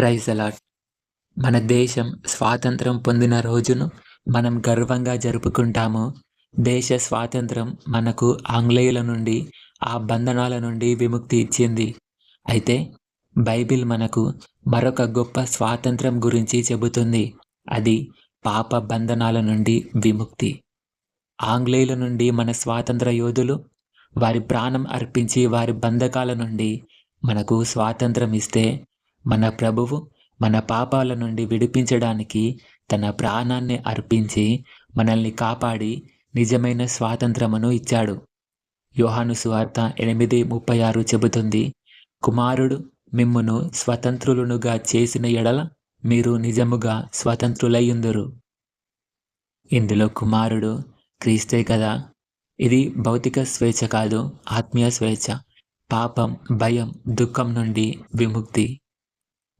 Praise allot మన దేశం స్వాతంత్రం పొందిన రోజును మనం గర్వంగా జరుపుకుంటాము. దేశ స్వాతంత్రం మనకు ఆంగ్లేయుల నుండి ఆ బంధనాల నుండి విముక్తి ఇచ్చింది. అయితే బైబిల్ మనకు మరొక గొప్ప స్వాతంత్రం గురించి చెబుతుంది. అది పాప బంధనాల నుండి విముక్తి. ఆంగ్లేయుల నుండి మన స్వాతంత్ర యోధులు వారి ప్రాణం అర్పించి వారి బంధకాల నుండి మనకు స్వాతంత్రం ఇస్తే మన ప్రభువు మన పాపాల నుండి విడిపించడానికి తన ప్రాణాన్ని అర్పించి మనల్ని కాపాడి నిజమైన స్వాతంత్రమును ఇచ్చాడు. యోహాను సువార్త ఎనిమిది ముప్పై ఆరు చెబుతుంది కుమారుడు మిమ్మును స్వతంత్రులునుగా చేసిన ఎడల మీరు నిజముగా స్వతంత్రులయ్యుందురు. ఇందులో కుమారుడు క్రీస్తే కదా. ఇది భౌతిక స్వేచ్ఛ కాదు ఆత్మీయ స్వేచ్ఛ. పాపం భయం దుఃఖం నుండి విముక్తి.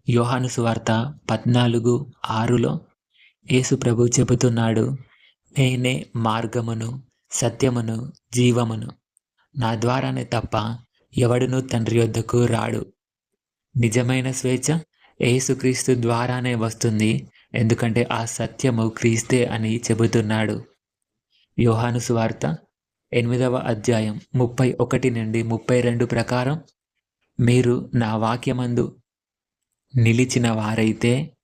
యోహాను సువార్త పద్నాలుగు ఆరులో యేసు ప్రభు చెబుతున్నాడు నేనే మార్గమును సత్యమును జీవమును. నా ద్వారానే తప్ప ఎవడును తండ్రి వద్దకు రాడు. నిజమైన స్వేచ్ఛ యేసుక్రీస్తు ద్వారానే వస్తుంది ఎందుకంటే ఆ సత్యము క్రీస్తే అని చెబుతున్నాడు. యోహాను సువార్త ఎనిమిదవ అధ్యాయం ముప్పై ఒకటి నుండి ముప్పై రెండు ప్రకారం మీరు నా వాక్యమందు నిలిచిన వారైతే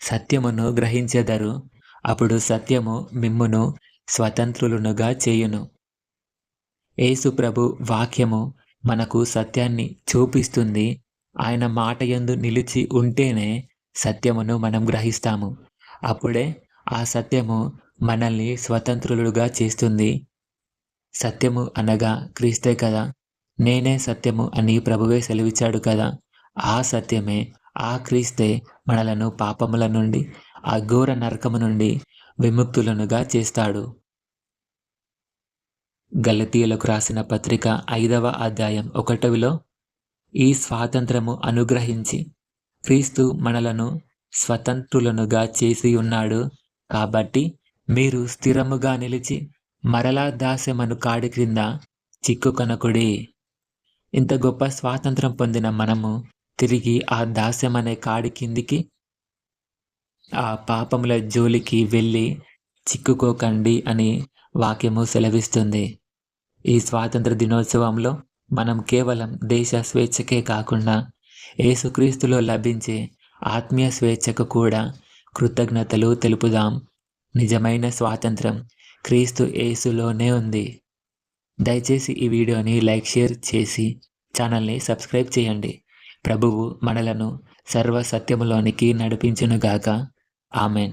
సత్యమును గ్రహించెదరు. అప్పుడు సత్యము మిమ్మును స్వతంత్రులునుగా చేయును. యేసు ప్రభు వాక్యము మనకు సత్యాన్ని చూపిస్తుంది. ఆయన మాట యందు నిలిచి ఉంటేనే సత్యమును మనం గ్రహిస్తాము. అప్పుడే ఆ సత్యము మనల్ని స్వతంత్రులుగా చేస్తుంది. సత్యము అనగా క్రీస్తే కదా. నేనే సత్యము అని ప్రభువే సెలవిచ్చాడు కదా. ఆ సత్యమే ఆ క్రీస్తే మనలను పాపముల నుండి ఆ ఘోర నరకము నుండి విముక్తులనుగా చేస్తాడు. గలతీయులకు రాసిన పత్రిక ఐదవ అధ్యాయం ఒకటవిలో ఈ స్వాతంత్రము అనుగ్రహించి క్రీస్తు మనలను స్వతంత్రులనుగా చేసి ఉన్నాడు. కాబట్టి మీరు స్థిరముగా నిలిచి మరలా దాస్యమను కాడి క్రింద చిక్కుకొనకుడి. ఇంత గొప్ప స్వాతంత్రం పొందిన మనము తిరిగి ఆ దాస్యం అనే కాడి కిందికి ఆ పాపముల జోలికి వెళ్ళి చిక్కుకోకండి అని వాక్యము సెలవిస్తుంది. ఈ స్వాతంత్ర దినోత్సవంలో మనం కేవలం దేశ స్వేచ్ఛకే కాకుండా ఏసుక్రీస్తులో లభించే ఆత్మీయ స్వేచ్ఛకు కూడా కృతజ్ఞతలు తెలుపుదాం. నిజమైన స్వాతంత్రం క్రీస్తు ఏసులోనే ఉంది. దయచేసి ఈ వీడియోని లైక్ షేర్ చేసి ఛానల్ని సబ్స్క్రైబ్ చేయండి. ప్రభువు మనలను సర్వ సత్యములోనికి నడిపించునుగాక. ఆమెన్.